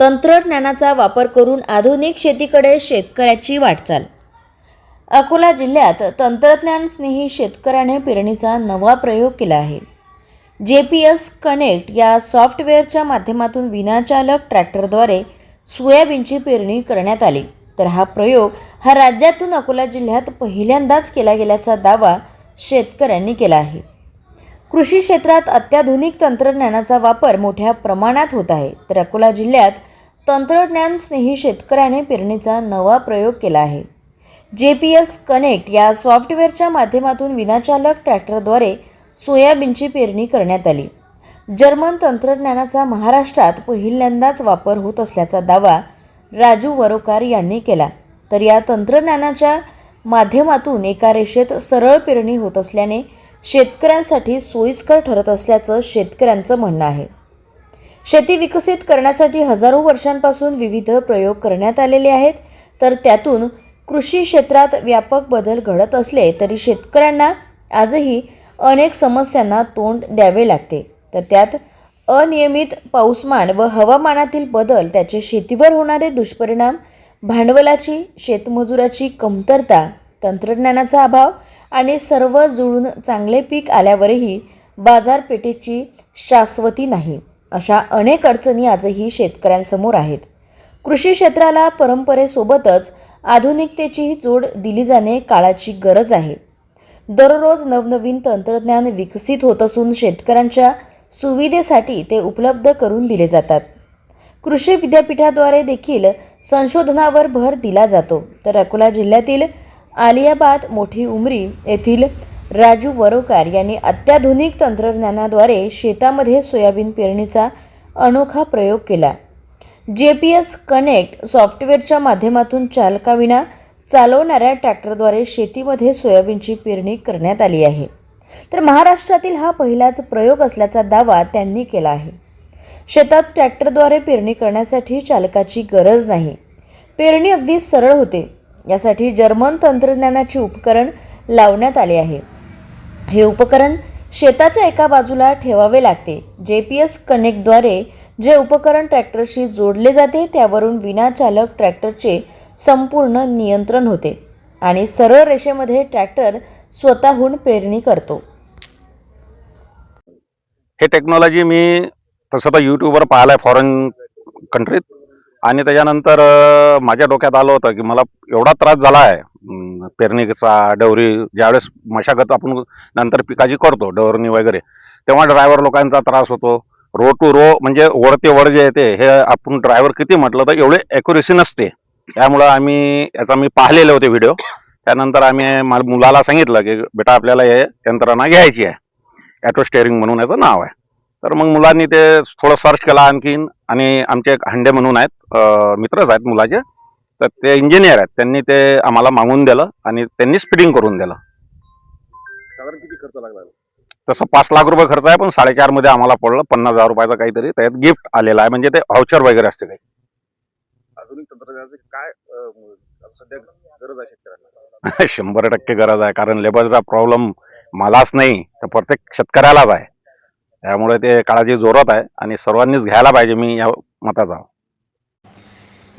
तंत्रज्ञानाचा वापर करून आधुनिक शेतीकडे शेतकऱ्याची वाटचाल. अकोला जिल्ह्यात तंत्रज्ञान स्नेही शेतकऱ्याने पेरणीचा नवा प्रयोग केला आहे. जे पी एस कनेक्ट या सॉफ्टवेअरच्या माध्यमातून विनाचालक ट्रॅक्टरद्वारे सोयाबीनची पेरणी करण्यात आली. तर हा प्रयोग हा राज्यातून अकोला जिल्ह्यात पहिल्यांदाच केला गेल्याचा दावा शेतकऱ्यांनी केला आहे. कृषी क्षेत्रात अत्याधुनिक तंत्रज्ञानाचा वापर मोठ्या प्रमाणात होत आहे. तर अकोला जिल्ह्यात तंत्रज्ञान स्नेही शेतकऱ्याने पेरणीचा नवा प्रयोग केला आहे. जे पी एस कनेक्ट या सॉफ्टवेअरच्या माध्यमातून विनाचालक ट्रॅक्टरद्वारे सोयाबीनची पेरणी करण्यात आली. जर्मन तंत्रज्ञानाचा महाराष्ट्रात पहिल्यांदाच वापर होत असल्याचा दावा राजू वरोकार यांनी केला. तर या तंत्रज्ञानाच्या माध्यमातून एका रेषेत सरळ पेरणी होत असल्याने शेतकऱ्यांसाठी सोयीस्कर ठरत असल्याचं शेतकऱ्यांचं म्हणणं आहे. शेती विकसित करण्यासाठी हजारो वर्षांपासून विविध प्रयोग करण्यात आलेले आहेत. तर त्यातून कृषी क्षेत्रात व्यापक बदल घडत असले तरी शेतकऱ्यांना आजही अनेक समस्यांना तोंड द्यावे लागते. तर त्यात अनियमित पाऊसमान व हवामानातील बदल त्याचे शेतीवर होणारे दुष्परिणाम भांडवलाची शेतमजुराची कमतरता तंत्रज्ञानाचा अभाव आणि सर्व जुळून चांगले पीक आल्यावरही बाजारपेठेची शाश्वती नाही. अशा अनेक अडचणी आजही शेतकऱ्यांसमोर आहेत. कृषी क्षेत्राला परंपरेसोबतच आधुनिकतेचीही जोड दिली जाणे काळाची गरज आहे. दररोज नवनवीन तंत्रज्ञान विकसित होत असून शेतकऱ्यांच्या सुविधेसाठी ते उपलब्ध करून दिले जातात. कृषी विद्यापीठाद्वारे देखील संशोधनावर भर दिला जातो. तर अकोला जिल्ह्यातील आलियाबाद मोठी उमरी येथील राजू वरोकार यांनी अत्याधुनिक तंत्रज्ञानाद्वारे शेतामध्ये सोयाबीन पेरणीचा अनोखा प्रयोग केला. जे पी एस कनेक्ट सॉफ्टवेअरच्या माध्यमातून चालकाविना चालवणाऱ्या ट्रॅक्टरद्वारे शेतीमध्ये सोयाबीनची पेरणी करण्यात आली आहे. तर महाराष्ट्रातील हा पहिलाच प्रयोग असल्याचा दावा त्यांनी केला आहे. शेतात ट्रॅक्टरद्वारे पेरणी करण्यासाठी चालकाची गरज नाही. पेरणी अगदी सरळ होते. यासाठी जर्मन तंत्रज्ञानाचे उपकरण लावण्यात आले आहे. हे उपकरण शेताच्या एका बाजूला ठेवावे लागते. जे पी एस कनेक्टद्वारे जे उपकरण ट्रॅक्टरशी जोडले जाते त्यावरून विनाचालक ट्रॅक्टरचे संपूर्ण नियंत्रण होते आणि सरळ रेषेमध्ये ट्रॅक्टर स्वतःहून पेरणी करतो. हे टेक्नॉलॉजी मी तसं तर यूट्यूबवर पाहिलं आहे फॉरेन कंट्रीत आणि त्याच्यानंतर माझ्या डोक्यात आलं होतं की मला एवढा त्रास झाला आहे पेरणीचा डवरी ज्यावेळेस मशागत आपण नंतर पिकाची करतो डवरणी वगैरे तेव्हा ड्रायव्हर लोकांचा त्रास होतो. रो टू रो म्हणजे वरते वर जे येते हे आपण ड्रायव्हर किती म्हटलं तर एवढे ॲक्युरेसी नसते. त्यामुळं आम्ही याचा मी पाहिलेले होते व्हिडिओ त्यानंतर आम्ही मुलाला सांगितलं की बेटा आपल्याला हे यंत्रणा घ्यायची आहे. ॲटो स्टेअरिंग म्हणून याचं नाव आहे. तर मग मुलांनी ते थोडं सर्च केलं आणखीन आणि आमचे एक हंडे म्हणून आहेत मित्रच आहेत मुलाचे. तर ते इंजिनियर आहेत. त्यांनी ते आम्हाला मागून दिलं आणि त्यांनी स्पिडिंग करून दिलं. साधारण किती खर्च लागला? तसं पाच लाख रुपये खर्च आहे पण साडेचारमध्ये आम्हाला पडलं. पन्नास हजार रुपयाचं काहीतरी. त्यात गिफ्ट आलेलं आहे. म्हणजे ते व्हाउचर वगैरे असते काही. आधुनिक तंत्रज्ञानाचे काय अं, सध्या गरज आहे शेतकऱ्यांना? शंभर टक्के गरज आहे. कारण लेबरचा प्रॉब्लेम मलाच नाही तर प्रत्येक शेतकऱ्यालाच आहे. त्यामुळे ते काळाची जोरात आहे आणि सर्वांनीच घ्यायला पाहिजे मी या मताचा. आहो.